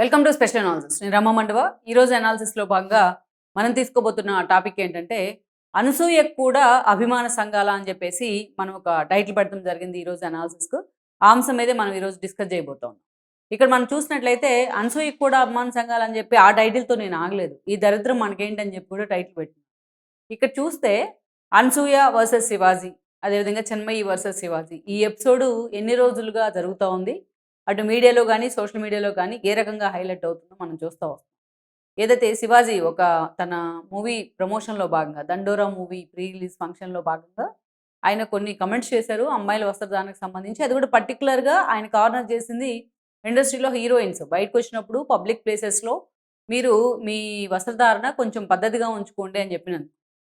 Welcome to special analysis నేను రమ్మ మండవ. ఈరోజు అనాలిసిస్లో భాగంగా మనం తీసుకోబోతున్న టాపిక్ ఏంటంటే అనసూయ కూడా అభిమాన సంఘాల అని చెప్పేసి మనం ఒక టైటిల్ పెట్టడం జరిగింది ఈరోజు అనాలిసిస్కు ఆ అంశం మీదే మనం ఈరోజు డిస్కస్ చేయబోతాం ఇక్కడ మనం చూసినట్లయితే అనసూయ కూడా అభిమాన సంఘాలు అని చెప్పి ఆ టైటిల్తో నేను ఆగలేదు. ఈ దరిద్రం మనకేంటని చెప్పి కూడా టైటిల్ పెట్టింది ఇక్కడ చూస్తే అనసూయ వర్సెస్ శివాజీ అదేవిధంగా చెన్మయ్యి వర్సెస్ శివాజీ. ఈ ఎపిసోడు ఎన్ని రోజులుగా జరుగుతూ ఉంది? అటు మీడియాలో కానీ సోషల్ మీడియాలో కానీ ఏ రకంగా హైలైట్ అవుతుందో మనం చూస్తూ వస్తాం. ఏదైతే శివాజీ ఒక తన మూవీ ప్రమోషన్లో భాగంగా దండోరా మూవీ ప్రీ రిలీజ్ ఫంక్షన్లో భాగంగా ఆయన కొన్ని కమెంట్స్ చేశారు. అమ్మాయిల వస్త్రదానికి సంబంధించి అది కూడా పర్టికులర్గా ఆయన కార్నర్ చేసింది ఇండస్ట్రీలో హీరోయిన్స్. బయటకు వచ్చినప్పుడు పబ్లిక్ ప్లేసెస్లో మీరు మీ వస్త్రధారణ కొంచెం పద్ధతిగా ఉంచుకోండి అని చెప్పినాను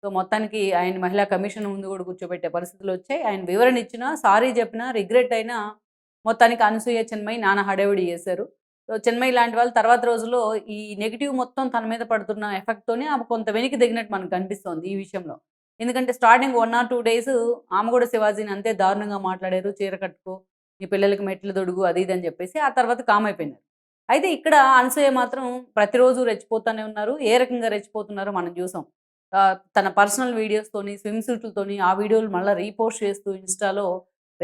సో మొత్తానికి ఆయన మహిళా కమిషన్ ముందు కూడా కూర్చోబెట్టే పరిస్థితులు వచ్చాయి. ఆయన వివరణ ఇచ్చినా సారీ చెప్పినా రిగ్రెట్ అయినా మొత్తానికి అనసూయ చెన్మయి నాన్న హడావిడి చేశారు. సో చెన్మయి లాంటి వాళ్ళు తర్వాత రోజుల్లో ఈ నెగిటివ్ మొత్తం తన మీద పడుతున్న ఎఫెక్ట్తోనే ఆమె కొంత వెనక్కి దిగినట్టు మనకు కనిపిస్తోంది ఈ విషయంలో. ఎందుకంటే starting one or two days ఆమె కూడా శివాజీని అంతే దారుణంగా మాట్లాడారు. చీర కట్టుకో నీ పిల్లలకి మెట్లు దొడుగు అది ఇది అని చెప్పేసి ఆ తర్వాత కామ్ అయిపోయినారు. అయితే ఇక్కడ అనసూయ మాత్రం ప్రతిరోజు రెచ్చిపోతూనే ఉన్నారు. ఏ రకంగా రెచ్చిపోతున్నారో మనం చూసాం. ఆ, తన పర్సనల్ వీడియోస్తోని స్విమ్ సూట్లతోని ఆ వీడియోలు మళ్ళీ రీపోస్ట్ చేస్తూ ఇన్స్టాలో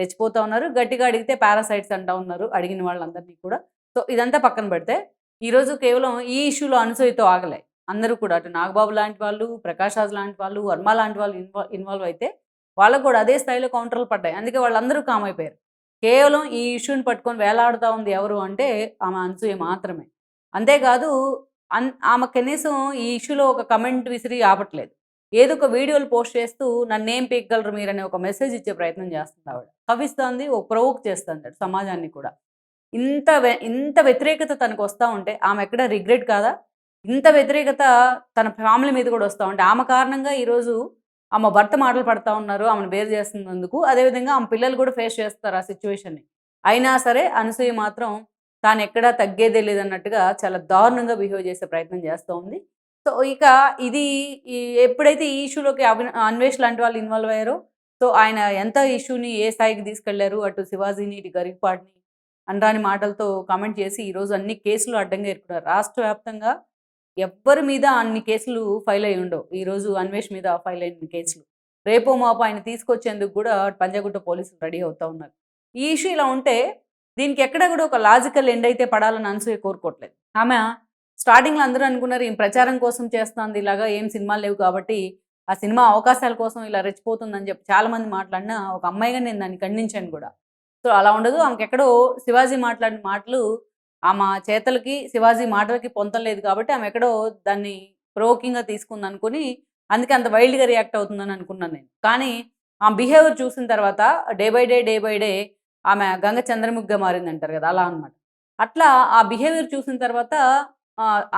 రెచ్చిపోతూ ఉన్నారు. గట్టిగా అడిగితే పారాసైట్స్ అంటా ఉన్నారు అడిగిన వాళ్ళందరినీ కూడా. సో ఇదంతా పక్కన పెడితే ఈరోజు కేవలం ఈ ఇష్యూలో అనుసూయతో ఆగలే. అందరూ కూడా అటు నాగబాబు లాంటి వాళ్ళు ప్రకాష్ రాజ్ లాంటి వాళ్ళు వర్మ లాంటి వాళ్ళు ఇన్వాల్వ్ ఇన్వాల్వ్ అయితే వాళ్ళకు కూడా అదే స్థాయిలో కౌంటర్లు పడ్డాయి. అందుకే వాళ్ళందరూ కామ్ అయిపోయారు. కేవలం ఈ ఇష్యూని పట్టుకొని వేలాడుతూ ఉంది ఎవరు అంటే ఆమె అనసూయ మాత్రమే. అంతేకాదు అన్ ఆమె కనీసం ఈ ఇష్యూలో ఒక కమెంట్ విసిరి ఆపట్లేదు. ఏదో ఒక వీడియోలు పోస్ట్ చేస్తూ నన్ను ఏం పీకగలరు మీరని ఒక మెసేజ్ ఇచ్చే ప్రయత్నం చేస్తుంది ఆవిడ. కవిస్తుంది ఒక ప్రవోక్ చేస్తుంది సమాజాన్ని కూడా. ఇంత ఇంత వ్యతిరేకత తనకు వస్తూ ఉంటే ఆమె ఎక్కడ రిగ్రెట్ కాదా? ఇంత వ్యతిరేకత తన ఫ్యామిలీ మీద కూడా వస్తూ ఉంటే ఆమె కారణంగా ఈరోజు ఆమె భర్త మాటలు పడతా ఉన్నారు ఆమెను బేరు చేస్తున్నందుకు. అదేవిధంగా ఆమె పిల్లలు కూడా ఫేస్ చేస్తారు ఆ సిచ్యువేషన్ని. అయినా సరే అనసూయ మాత్రం తాను ఎక్కడా తగ్గేదే లేదన్నట్టుగా చాలా దారుణంగా బిహేవ్ చేసే ప్రయత్నం చేస్తూ ఉంది. సో ఇక ఇది ఎప్పుడైతే ఈ ఇష్యూలోకి అన్వేష్ లాంటి వాళ్ళు ఇన్వాల్వ్ అయ్యారో సో ఆయన ఎంత ఇష్యూని ఏ స్థాయికి తీసుకెళ్ళారు అటు శివాజీని ఇటు గరికపాటిని అనరాని మాటలతో కామెంట్ చేసి ఈరోజు అన్ని కేసులు అడ్డంగా ఎరుకున్నారు రాష్ట్ర వ్యాప్తంగా ఎవ్వరి మీద అన్ని కేసులు ఫైల్ అయి ఉండవు. ఈరోజు అన్వేష్ మీద ఫైల్ అయిన కేసులు. రేపో మాపు ఆయన తీసుకొచ్చేందుకు కూడా పంజాగుట్ట పోలీసులు రెడీ అవుతా ఉన్నారు. ఈ ఇష్యూ ఇలా ఉంటే దీనికి ఎక్కడ కూడా ఒక లాజికల్ ఎండ్ అయితే పడాలని అనసూయ కోరుకోవట్లేదు. ఆమె స్టార్టింగ్లో అందరూ అనుకున్నారు ఏం ప్రచారం కోసం చేస్తుంది ఇలాగా ఏం సినిమాలు లేవు కాబట్టి ఆ సినిమా అవకాశాల కోసం ఇలా రెచ్చిపోతుందని చెప్పి చాలా మంది మాట్లాడినా ఒక అమ్మాయిగా నేను దాన్ని ఖండించాను కూడా. సో అలా ఉండదు. ఆమెకి ఎక్కడో శివాజీ మాట్లాడిన మాటలు ఆమె చేతలకి శివాజీ మాటలకి పొంతలేదు కాబట్టి ఆమె ఎక్కడో దాన్ని ప్రోకింగ్గా తీసుకుంది అనుకుని అందుకే అంత వైల్డ్గా రియాక్ట్ అవుతుందని అనుకున్నాను నేను. కానీ ఆ బిహేవియర్ చూసిన తర్వాత day by day day by day ఆమె గంగ చంద్రముగ్గా మారింది అంటారు కదా అలా అన్నమాట. అట్లా ఆ బిహేవియర్ చూసిన తర్వాత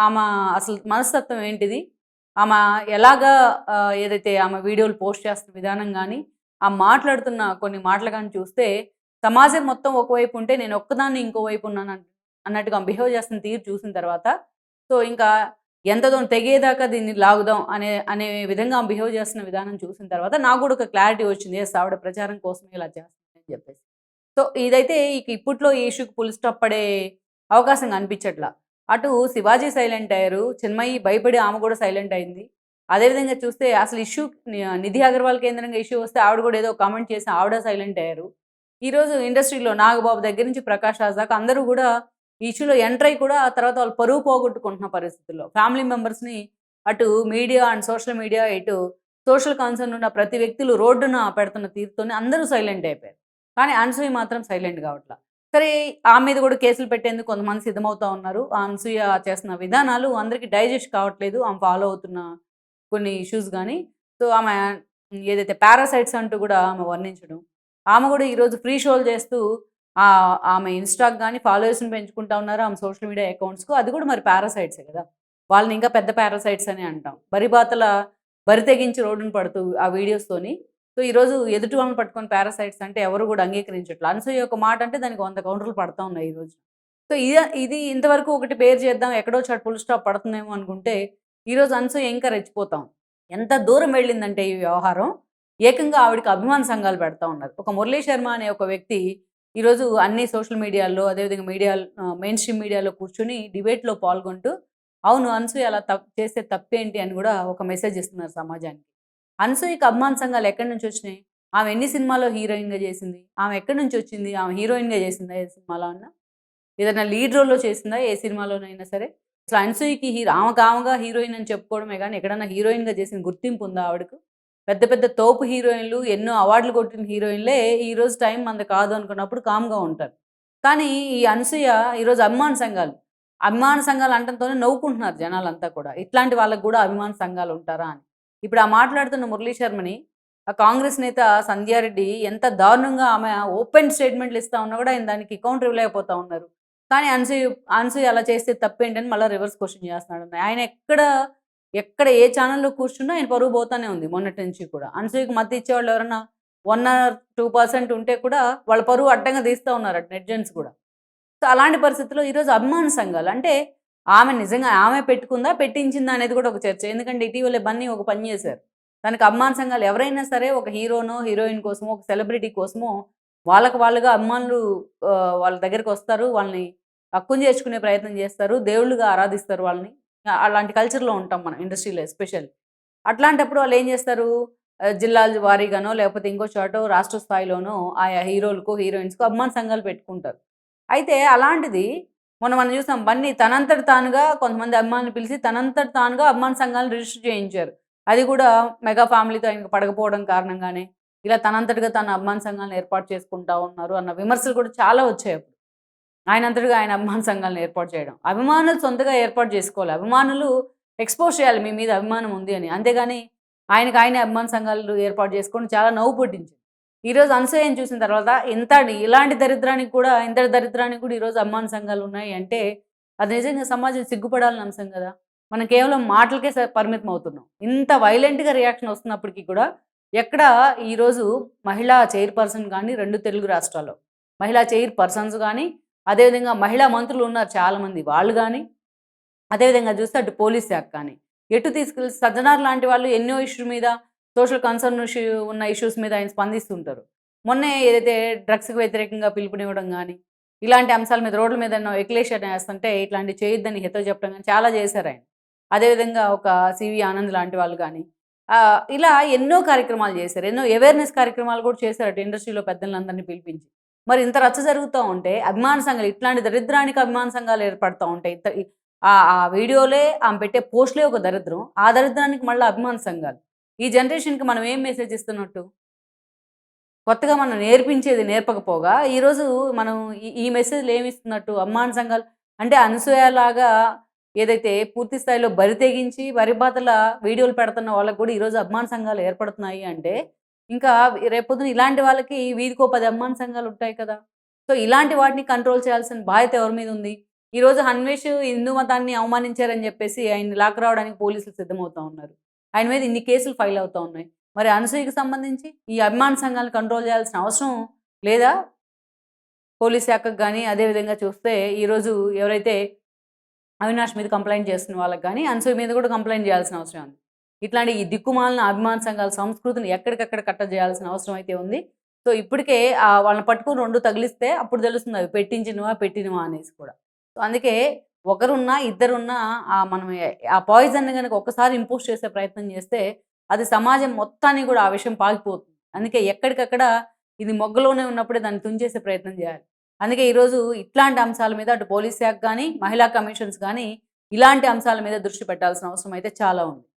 ఆమె అసలు మనస్తత్వం ఏంటిది? ఆమె ఎలాగా ఏదైతే ఆమె వీడియోలు పోస్ట్ చేస్తున్న విధానం కానీ ఆ మాట్లాడుతున్న కొన్ని మాటలు కానీ చూస్తే సమాజం మొత్తం ఒకవైపు ఉంటే నేను ఒక్కదాన్ని ఇంకోవైపు ఉన్నాను అన్నట్టుగా బిహేవ్ చేస్తున్న తీరు చూసిన తర్వాత సో ఇంకా ఎంత తెగేదాకా దీన్ని లాగుదాం అనే అనే విధంగా బిహేవ్ చేస్తున్న విధానం చూసిన తర్వాత నాకు కూడా ఒక క్లారిటీ వచ్చింది. ఎస్ ఆవిడ ప్రచారం కోసమే ఇలా చేస్తుంది అని చెప్పేసి. సో ఇదైతే ఇక ఇప్పట్లో ఈ ఇష్యూకి పుల్ స్టాప్ పడే అవకాశం కనిపించట్లా. అటు శివాజీ సైలెంట్ అయ్యారు. చిన్మయి భయపడి ఆమె కూడా సైలెంట్ అయింది. అదేవిధంగా చూస్తే అసలు ఇష్యూ నిధి అగర్వాల్ కేంద్రంగా ఇష్యూ వస్తే ఆవిడ కూడా ఏదో కామెంట్ చేసి ఆవిడ సైలెంట్ అయ్యారు. ఈరోజు ఇండస్ట్రీలో నాగబాబు దగ్గర నుంచి ప్రకాష్ రాజ్ దాకా అందరూ కూడా ఈ ఇష్యూలో ఎంటర్ అయ్యి కూడా తర్వాత వాళ్ళు పరువు పోగొట్టుకుంటున్న పరిస్థితుల్లో ఫ్యామిలీ మెంబర్స్ని అటు మీడియా అండ్ సోషల్ మీడియా ఇటు సోషల్ కన్సర్న్ ఉన్న ప్రతి వ్యక్తులు రోడ్డున పెడుతున్న తీరుతోనే అందరూ సైలెంట్ అయిపోయారు. కానీ అనసూయ మాత్రం సైలెంట్ కావట్లా. సరే ఆమె మీద కూడా కేసులు పెట్టేందుకు కొంతమంది సిద్ధమవుతా ఉన్నారు. ఆమె అనసూయ చేస్తున్న విధానాలు అందరికీ డైజెస్ట్ కావట్లేదు. ఆమె ఫాలో అవుతున్న కొన్ని ఇష్యూస్ కానీ సో ఆమె ఏదైతే పారాసైట్స్ అంటూ కూడా ఆమె వర్ణించడం. ఆమె కూడా ఈరోజు ఫ్రీ షోలు చేస్తూ ఆ ఆమె ఇన్స్టాక్ కానీ ఫాలోవర్స్ని పెంచుకుంటా ఉన్నారు. ఆమె సోషల్ మీడియా అకౌంట్స్కు అది కూడా మరి పారాసైట్సే కదా. వాళ్ళని ఇంకా పెద్ద పారాసైట్స్ అని అంటాం. బరిబాతల బరి తెగించి రోడ్డును పడుతూ ఆ వీడియోస్తోని సో ఈరోజు ఎదుటి వాళ్ళని పట్టుకొని పారాసైట్స్ అంటే ఎవరు కూడా అంగీకరించట్లేదు అనసూయ ఒక మాట అంటే దానికి వంద కౌంటర్లు పడతా ఉన్నాయి ఈరోజు సో ఇది ఇది ఇంతవరకు ఒకటి పేరు చేద్దాం ఎక్కడో చోట ఫుల్ స్టాప్ పడుతుందేమో అనుకుంటే ఈరోజు అనసూయ ఇంకా రెచ్చిపోతాం ఎంత దూరం వెళ్ళిందంటే ఈ వ్యవహారం ఏకంగా ఆవిడకి అభిమాన సంఘాలు పెడతా ఉన్నారు. ఒక మురళీ శర్మ అనే ఒక వ్యక్తి ఈరోజు అన్ని సోషల్ మీడియాల్లో అదేవిధంగా మీడియా మెయిన్ స్ట్రీమ్ మీడియాలో కూర్చొని డిబేట్లో పాల్గొంటూ అవును అనసూయ అలా తప్పు చేస్తే తప్పేంటి అని కూడా ఒక మెసేజ్ ఇస్తున్నారు సమాజానికి. అనసూయకి అభిమాన సంఘాలు ఎక్కడి నుంచి వచ్చినాయి? ఆమె ఎన్ని సినిమాలో హీరోయిన్గా చేసింది? ఆమె ఎక్కడి నుంచి వచ్చింది? ఆమె హీరోయిన్గా చేసిందా ఏ సినిమాలో అన్నా? ఏదైనా లీడ్ రోల్లో చేసిందా ఏ సినిమాలోనైనా సరే? అసలు అనసూయకి హీరో ఆమెకు ఆమెగా హీరోయిన్ అని చెప్పుకోవడమే కానీ ఎక్కడైనా హీరోయిన్గా చేసిన గుర్తింపు ఉందా ఆవిడకు? పెద్ద పెద్ద తోపు హీరోయిన్లు ఎన్నో అవార్డులు కొట్టిన హీరోయిన్లే ఈ రోజు టైం మంది కాదు అనుకున్నప్పుడు కామ్గా ఉంటారు. కానీ ఈ అనసూయ ఈరోజు అభిమాన సంఘాలు అభిమాన సంఘాలు అంటంతోనే నవ్వుకుంటున్నారు జనాలంతా కూడా. ఇట్లాంటి వాళ్ళకు కూడా అభిమాన సంఘాలు ఉంటారా అని. ఇప్పుడు ఆ మాట్లాడుతున్న మురళీ శర్మని ఆ కాంగ్రెస్ నేత సంధ్యారెడ్డి ఎంత దారుణంగా ఆమె ఓపెన్ స్టేట్మెంట్లు ఇస్తా ఉన్నా కూడా ఆయన దానికి కౌంటర్ ఇవ్వలేకపోతా ఉన్నారు. కానీ అనసూయ అనసూయ అలా చేస్తే తప్పేంటని మళ్ళీ రివర్స్ క్వశ్చన్ చేస్తున్నాడు ఆయన ఎక్కడ ఎక్కడ ఏ ఛానల్లో కూర్చున్నా ఆయన పరువు పోతానే ఉంది మొన్నటి నుంచి కూడా. అన్సూయకు మద్దతు ఇచ్చేవాళ్ళు ఎవరన్నా వన్ ఆర్ టూ పర్సెంట్ ఉంటే కూడా వాళ్ళ పరువు అడ్డంగా తీస్తూ ఉన్నారు నెట్జెంట్స్ కూడా. సో అలాంటి పరిస్థితుల్లో ఈరోజు అభిమాన సంఘాలు అంటే ఆమె నిజంగా ఆమె పెట్టుకుందా పెట్టించిందా అనేది కూడా ఒక చర్చ. ఎందుకంటే ఇటీవల బన్నీ ఒక పని చేశారు. దానికి అమ్మాన్ సంఘాలు ఎవరైనా సరే ఒక హీరోనో హీరోయిన్ కోసమో ఒక సెలబ్రిటీ కోసమో వాళ్ళకు వాళ్ళుగా అభిమానులు వాళ్ళ దగ్గరికి వస్తారు వాళ్ళని హక్కుని చేర్చుకునే ప్రయత్నం చేస్తారు దేవుళ్ళుగా ఆరాధిస్తారు వాళ్ళని. అలాంటి కల్చర్లో ఉంటాం మనం ఇండస్ట్రీలో ఎస్పెషల్. అట్లాంటప్పుడు వాళ్ళు ఏం చేస్తారు? జిల్లాల వారీగానో లేకపోతే ఇంకో చోటో రాష్ట్ర స్థాయిలోనో ఆయా హీరోలకు హీరోయిన్స్కు అమ్మాన్ సంఘాలు పెట్టుకుంటారు. అయితే అలాంటిది మొన్న మనం చూసాం బన్నీ తనంతటి తానుగా కొంతమంది అభిమానులు పిలిచి తనంతట తానుగా అభిమాన సంఘాలను రిజిస్టర్ చేయించారు. అది కూడా మెగా ఫ్యామిలీతో ఆయనకు పడకపోవడం కారణంగానే ఇలా తనంతటిగా తన అభిమాన సంఘాలను ఏర్పాటు చేసుకుంటా ఉన్నారు అన్న విమర్శలు కూడా చాలా వచ్చాయి అప్పుడు. ఆయన అంతటిగా ఆయన అభిమాన సంఘాలను ఏర్పాటు చేయడం. అభిమానులు సొంతగా ఏర్పాటు చేసుకోవాలి. అభిమానులు ఎక్స్పోజ్ చేయాలి మీ మీద అభిమానం ఉంది అని. అంతేగాని ఆయనకు ఆయన అభిమాన సంఘాలు ఏర్పాటు చేసుకొని చాలా నవ్వు పుట్టించింది ఈరోజు అనసూయని చూసిన తర్వాత ఇంత ఇలాంటి దరిద్రానికి కూడా ఇంతటి దరిద్రానికి కూడా ఈరోజు అమ్మాన సంఘాలు ఉన్నాయి అంటే అది నిజంగా సమాజం సిగ్గుపడాలని అంశం కదా. మనం కేవలం మాటలకే స- పరిమితం అవుతున్నాం. ఇంత వైలెంట్గా రియాక్షన్ వస్తున్నప్పటికీ కూడా ఎక్కడ ఈరోజు మహిళా చైర్పర్సన్ కానీ రెండు తెలుగు రాష్ట్రాల్లో మహిళా చైర్ పర్సన్స్ కానీ అదేవిధంగా మహిళా మంత్రులు ఉన్నారు చాలామంది వాళ్ళు కానీ అదేవిధంగా చూస్తే అటు పోలీస్ శాఖ కానీ ఎటు తీసుకెళ్ళి సజ్జనార్ లాంటి వాళ్ళు ఎన్నో ఇష్యూ మీద సోషల్ కన్సర్న్ ఇష్యూ ఉన్న ఇష్యూస్ మీద ఆయన స్పందిస్తుంటారు. మొన్నే ఏదైతే డ్రగ్స్కి వ్యతిరేకంగా పిలుపునివ్వడం కానీ ఇలాంటి అంశాల మీద రోడ్ల మీద ఎక్లేషన్ వేస్తుంటే ఇట్లాంటి చేయొద్దని హితో చెప్పడం కానీ చాలా చేశారు ఆయన. అదేవిధంగా ఒక సివి ఆనంద్ లాంటి వాళ్ళు కానీ ఇలా ఎన్నో కార్యక్రమాలు చేశారు. ఎన్నో అవేర్నెస్ కార్యక్రమాలు కూడా చేశారు అటు ఇండస్ట్రీలో పెద్దలందరినీ పిలిపించి. మరి ఇంత రచ్చ జరుగుతూ ఉంటే అభిమాన సంఘాలు ఇట్లాంటి దరిద్రానికి అభిమాన సంఘాలు ఏర్పడుతూ ఉంటాయి ఇంత ఆ ఆ వీడియోలే ఆమె పెట్టే పోస్ట్లే ఒక దరిద్రం. ఆ దరిద్రానికి మళ్ళీ అభిమాన సంఘాలు. ఈ జనరేషన్కి మనం ఏం మెసేజ్ ఇస్తున్నట్టు? కొత్తగా మనం నేర్పించేది నేర్పకపోగా ఈరోజు మనం ఈ- మెసేజ్లు ఏమిస్తున్నట్టు ఇస్తున్నట్టు? సంఘాలు అంటే అనసూయలాగా ఏదైతే పూర్తి స్థాయిలో బరి తెగించి వరిబాతల వీడియోలు పెడుతున్న వాళ్ళకి కూడా ఈరోజు అభిమాన సంఘాలు ఏర్పడుతున్నాయి అంటే ఇంకా రేపొద్దున ఇలాంటి వాళ్ళకి వీధికో పది అభిమాన సంఘాలు ఉంటాయి కదా. సో ఇలాంటి వాటిని కంట్రోల్ చేయాల్సిన బాధ్యత ఎవరి మీద ఉంది? ఈరోజు హన్వేష్ హిందూ మతాన్ని అవమానించారని చెప్పేసి ఆయన్ని లాక్ రావడానికి పోలీసులు సిద్ధమవుతా ఉన్నారు. ఆయన మీద ఇన్ని కేసులు ఫైల్ అవుతూ ఉన్నాయి. మరి అనసూయకి సంబంధించి ఈ అభిమాన సంఘాలను కంట్రోల్ చేయాల్సిన అవసరం లేదా? పోలీస్ శాఖకు కానీ అదేవిధంగా చూస్తే ఈరోజు ఎవరైతే అవినాష్ మీద కంప్లైంట్ చేస్తున్న వాళ్ళకి కానీ అనసూయ మీద కూడా కంప్లైంట్ చేయాల్సిన అవసరం ఉంది. ఇట్లాంటి ఈ దిక్కుమాలిన అభిమాన సంఘాల సంస్కృతిని ఎక్కడికక్కడ కట్ట చేయాల్సిన అవసరం అయితే ఉంది. సో ఇప్పటికే ఆ వాళ్ళని పట్టుకుని రెండు తగిలిస్తే అప్పుడు తెలుస్తుంది అవి పెట్టించినవా పెట్టినవా అనేసి కూడా. సో అందుకే ఒకరున్నా ఇద్దరున్నా ఆ మనం ఆ పాయిజన్ కనుక ఒక్కసారి ఇంపోజ్ చేసే ప్రయత్నం చేస్తే అది సమాజం మొత్తాన్ని కూడా ఆ విషయం పాకిపోతుంది. అందుకే ఎక్కడికక్కడ ఇది మొగ్గలోనే ఉన్నప్పుడే దాన్ని తుంచేసే ప్రయత్నం చేయాలి. అందుకే ఈరోజు ఇట్లాంటి అంశాల మీద అటు పోలీస్ శాఖ కానీ మహిళా కమిషన్స్ కానీ ఇలాంటి అంశాల మీద దృష్టి పెట్టాల్సిన అవసరం అయితే చాలా ఉంది.